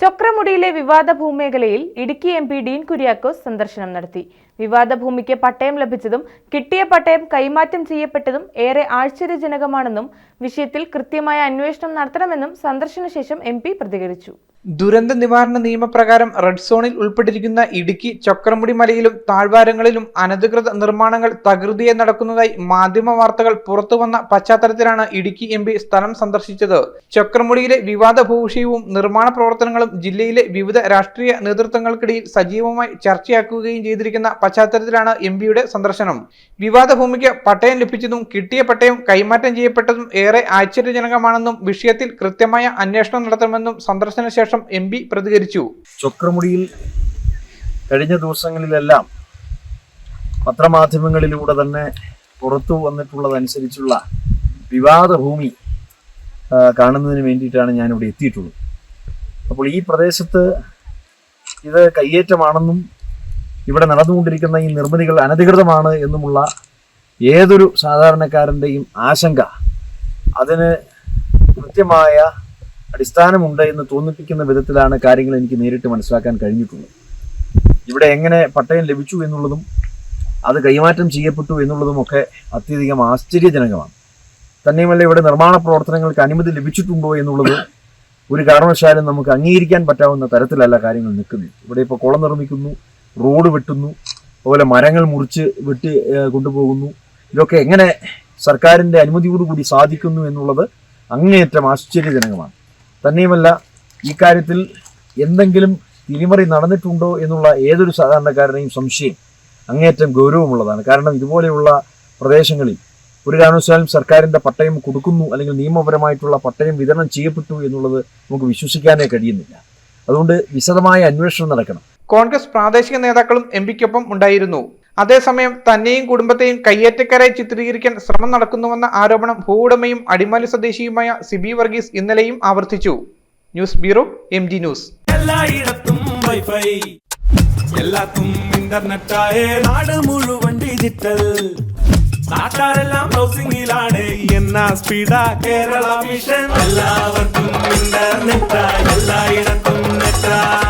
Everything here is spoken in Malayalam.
ചൊക്രമുടിയിലെ വിവാദ ഭൂമേഖലയിൽ ഇടുക്കി എം പി ഡീൻ കുര്യാക്കോസ് സന്ദർശനം നടത്തി. വിവാദ ഭൂമിക്ക് പട്ടയം ലഭിച്ചതും കിട്ടിയ പട്ടയം കൈമാറ്റം ചെയ്യപ്പെട്ടതും ഏറെ ആശ്ചര്യജനകമാണെന്നും വിഷയത്തിൽ കൃത്യമായ അന്വേഷണം നടത്തണമെന്നും സന്ദർശനശേഷം എം പ്രതികരിച്ചു. ദുരന്ത നിവാരണ നിയമപ്രകാരം റെഡ് സോണിൽ ഉൾപ്പെട്ടിരിക്കുന്ന ഇടുക്കി ചക്രമുടി മലയിലും താഴ്വാരങ്ങളിലും അനധികൃത നിർമ്മാണങ്ങൾ തകൃതിയെ നടക്കുന്നതായി മാധ്യമ വാർത്തകൾ പുറത്തുവന്ന പശ്ചാത്തലത്തിലാണ് ഇടുക്കി എം സ്ഥലം സന്ദർശിച്ചത്. ചക്രമുടിയിലെ വിവാദ ഭൂഷയവും നിർമ്മാണ പ്രവർത്തനങ്ങളും ജില്ലയിലെ വിവിധ രാഷ്ട്രീയ നേതൃത്വങ്ങൾക്കിടയിൽ സജീവമായി ചർച്ചയാക്കുകയും ചെയ്തിരിക്കുന്ന പശ്ചാത്തലത്തിലാണ് എം പിയുടെ സന്ദർശനം. വിവാദ ഭൂമിക്ക് പട്ടയം ലഭിച്ചതും കിട്ടിയ പട്ടയം കൈമാറ്റം ചെയ്യപ്പെട്ടതും ഏറെ ആശ്ചര്യജനകമാണെന്നും വിഷയത്തിൽ കൃത്യമായ അന്വേഷണം നടത്തണമെന്നും സന്ദർശന ശേഷം എം പി പ്രതികരിച്ചു. ചുക്രമുടിയിൽ കഴിഞ്ഞ ദിവസങ്ങളിലെല്ലാം പത്രമാധ്യമങ്ങളിലൂടെ തന്നെ പുറത്തു വന്നിട്ടുള്ളതനുസരിച്ചുള്ള വിവാദ ഭൂമി ആ, കാണുന്നതിന് വേണ്ടിയിട്ടാണ് ഞാനിവിടെ എത്തിയിട്ടുള്ളത്. അപ്പോൾ ഈ പ്രദേശത്ത് ഇത് കയ്യേറ്റമാണെന്നും ഇവിടെ നടന്നുകൊണ്ടിരിക്കുന്ന ഈ നിർമ്മിതികൾ അനധികൃതമാണ് എന്നുമുള്ള ഏതൊരു സാധാരണക്കാരന്റെയും ആശങ്ക അതിന് കൃത്യമായ അടിസ്ഥാനമുണ്ട് എന്ന് തോന്നിപ്പിക്കുന്ന വിധത്തിലാണ് കാര്യങ്ങൾ എനിക്ക് നേരിട്ട് മനസ്സിലാക്കാൻ കഴിഞ്ഞിട്ടുള്ളത്. ഇവിടെ എങ്ങനെ പട്ടയം ലഭിച്ചു എന്നുള്ളതും അത് കൈമാറ്റം ചെയ്യപ്പെട്ടു എന്നുള്ളതുമൊക്കെ അത്യധികം ആശ്ചര്യജനകമാണ്. തന്നെയുമല്ല ഇവിടെ നിർമ്മാണ പ്രവർത്തനങ്ങൾക്ക് അനുമതി ലഭിച്ചിട്ടുണ്ടോ എന്നുള്ളത് ഒരു കാരണവശാലും നമുക്ക് അംഗീകരിക്കാൻ പറ്റാവുന്ന തരത്തിലല്ല കാര്യങ്ങൾ നിൽക്കുന്നത്. ഇവിടെ ഇപ്പോൾ കുളം നിർമ്മിക്കുന്നു റോഡ് വെട്ടുന്നു അതുപോലെ മരങ്ങൾ മുറിച്ച് വെട്ടി കൊണ്ടുപോകുന്നു. ഇതൊക്കെ എങ്ങനെ സർക്കാരിന്റെ അനുമതിയോടുകൂടി സാധിക്കുന്നു എന്നുള്ളത് അങ്ങേയറ്റം ആശ്ചര്യജനകമാണ്. തന്നെയുമല്ല ഇക്കാര്യത്തിൽ കാര്യത്തിൽ എന്തെങ്കിലും തിരിമറി നടന്നിട്ടുണ്ടോ എന്നുള്ള ഏതൊരു സാധാരണക്കാരനെയും സംശയം അങ്ങേയറ്റം ഗൗരവമുള്ളതാണ്. കാരണം ഇതുപോലെയുള്ള പ്രദേശങ്ങളിൽ ഒരു കാരണവശാലും സർക്കാരിന്റെ പട്ടയം കൊടുക്കുന്നു അല്ലെങ്കിൽ നിയമപരമായിട്ടുള്ള പട്ടയം വിതരണം ചെയ്യപ്പെട്ടു എന്നുള്ളത് നമുക്ക് വിശ്വസിക്കാനേ കഴിയുന്നില്ല. അതുകൊണ്ട് വിശദമായ അന്വേഷണം നടക്കണം. കോൺഗ്രസ് പ്രാദേശിക നേതാക്കളും എം പിക്കൊപ്പം ഉണ്ടായിരുന്നു. അതേസമയം തന്നെയും കുടുംബത്തെയും കയ്യേറ്റക്കാരായി ചിത്രീകരിക്കാൻ ശ്രമം നടക്കുന്നുവെന്ന ആരോപണം ഭൂവുടമയും അടിമാലി സ്വദേശിയുമായ സിബി വർഗീസ് ഇന്നലെയും ആവർത്തിച്ചു. News bureau M G news. Wifi. ഇന്റർനെറ്റായേ നാട് മുഴുവൻ നാട്ടാരെല്ലാം കേരള മിഷൻ. എല്ലാവർക്കും ഇന്റർനെറ്റാ. എല്ലായിടത്തും നെറ്റാ. കേരള